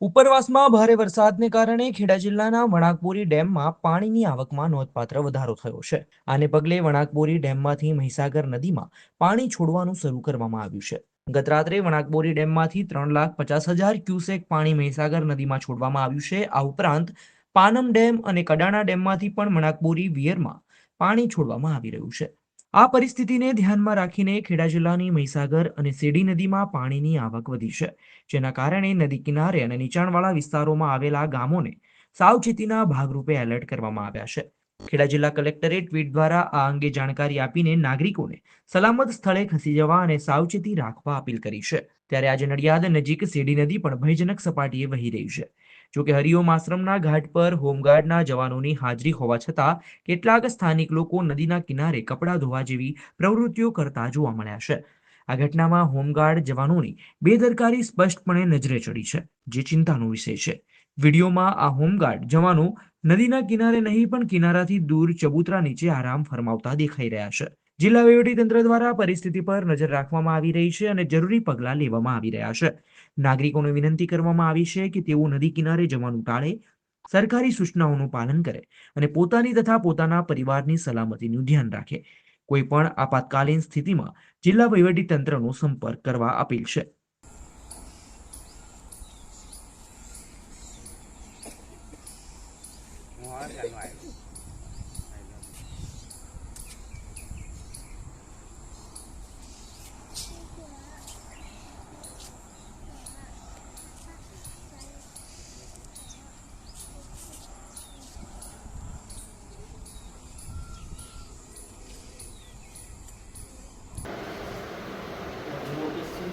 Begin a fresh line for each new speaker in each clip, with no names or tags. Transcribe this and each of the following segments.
ઉપરવાસમાં ભારે વરસાદને કારણે ખેડા જિલ્લાના વણાકબોરી ડેમમાં પાણીની આવકમાં નોંધપાત્ર વધારો થયો છે. આને પગલે વણાકબોરી ડેમમાંથી મહીસાગર નદીમાં પાણી છોડવાનું શરૂ કરવામાં આવ્યું છે. ગત રાત્રે વણાકબોરી ડેમમાંથી ત્રણ લાખ પચાસ હજાર ક્યુસેક પાણી મહીસાગર નદીમાં છોડવામાં આવ્યું છે. આ ઉપરાંત પાનમ ડેમ અને કડાણા ડેમમાંથી પણ વણાકબોરી વિયરમાં પાણી છોડવામાં આવી રહ્યું છે. આ પરિસ્થિતિને ધ્યાનમાં રાખીને ખેડા જિલ્લાની મહીસાગર અને સેડી નદીમાં પાણીની આવક વધી છે, જેના કારણે નદી કિનારે અને નીચાણવાળા વિસ્તારોમાં આવેલા ગામોને સાવચેતીના ભાગરૂપે એલર્ટ કરવામાં આવ્યા છે. ખેડા જિલ્લા કલેક્ટરે ટ્વીટ દ્વારા આ અંગે જાણકારી આપીને નાગરિકોને સલામત સ્થળે ખસી જવા અને સાવચેતી રાખવા અપીલ કરી છે. ત્યારે આજે નડિયાદ નજીક સીડી નદી પણ ભયજનક સપાટીએ વહી રહી છે. જોકે હરિઓમ આશ્રમના ઘાટ પર હોમગાર્ડના જવાનોની હાજરી હોવા છતાં કેટલાક સ્થાનિક લોકો નદીના કિનારે કપડાં ધોવા જેવી પ્રવૃત્તિઓ કરતા જોવા મળ્યા છે. આ ઘટનામાં હોમગાર્ડ જવાનોની બેદરકારી સ્પષ્ટપણે નજરે ચડી છે, જે ચિંતાનો વિષય છે. વિડીયોમાં આ હોમગાર્ડ જવાનો નદીના કિનારે નહીં, પણ કિનારાથી દૂર ચબૂતરા નીચે આરામ ફરમાવતા દેખાઈ રહ્યા છે. જિલ્લા તંત્ર દ્વારા પરિસ્થિતિ પર નજર રાખવામાં આવી રહી છે અને જરૂરી પગલાં લેવામાં આવી રહ્યા છે. નાગરિકોને વિનંતી કરવામાં આવી છે કે તેઓ નદી કિનારે જવાનું ટાળે, સરકારી સૂચનાઓનું પાલન કરે અને પોતાની તથા પોતાના પરિવારની સલામતીનું ધ્યાન રાખે. કોઈ પણ આપાતકાલીન સ્થિતિમાં જિલ્લા તંત્રનો સંપર્ક કરવા અપીલ છે. ra ngoài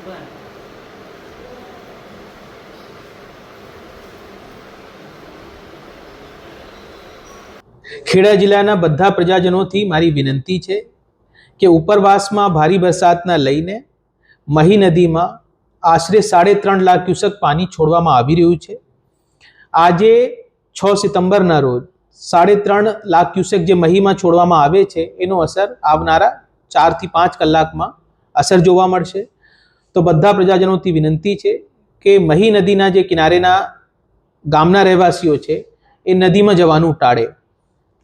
Thank.
ખેડા જિલ્લાના બધા પ્રજાજનોથી મારી વિનંતી છે કે ઉપરવાસમાં ભારે વરસાદના લઈને મહી નદીમાં આશરે સાડે ત્રણ લાખ ક્યુસેક પાણી છોડવામાં આવી રહ્યું છે. આજે છ સપ્ટેમ્બરના રોજ સાડે ત્રણ લાખ ક્યુસેક જે મહીમાં છોડવામાં આવે છે, એનો અસર આવનારા ચારથી પાંચ કલાકમાં અસર જોવા મળશે. તો બધા પ્રજાજનોથી વિનંતી છે કે મહી નદીના જે કિનારેના ગામના રહેવાસીઓ છે, એ નદીમાં જવાનું ટાળે.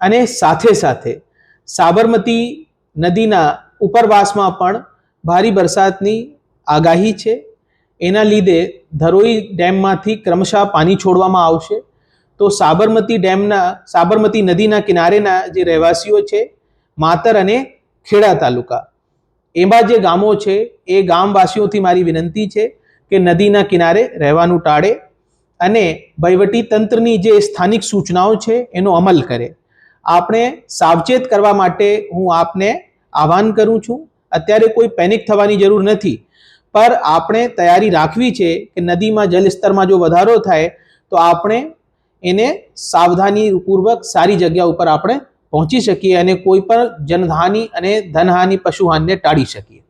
અને સાથે સાથે સાબરમતી નદીના ઉપરવાસમાં પણ ભારે વરસાદની આગાહી છે. એના લીધે ધરોઈ ડેમમાંથી ક્રમશઃ પાણી છોડવામાં આવશે. તો સાબરમતી ડેમના, સાબરમતી નદીના કિનારેના જે રહેવાસીઓ છે, માતર અને ખેડા તાલુકા. એમાં જે ગામો છે, એ ગામવાસીઓથી મારી વિનંતી છે કે નદીના કિનારે રહેવાનું ટાળે અને વહીવટી તંત્રની જે સ્થાનિક સૂચનાઓ છે, એનો અમલ કરે. આપણે સાવચેત કરવા માટે હું આપને આહવાન કરું છું. અત્યારે કોઈ પેનિક થવાની જરૂર નથી. પર આપણે તૈયારી રાખવી છે કે નદીમાં જલસ્તરમાં જો વધારો થાય, તો આપણે એને સાવધાનીપૂર્વક સારી જગ્યા ઉપર આપણે પહોંચી શકીએ અને કોઈ પણ જનહાનિ અને ધનહાનિ પશુહાનિને ટાળી શકીએ.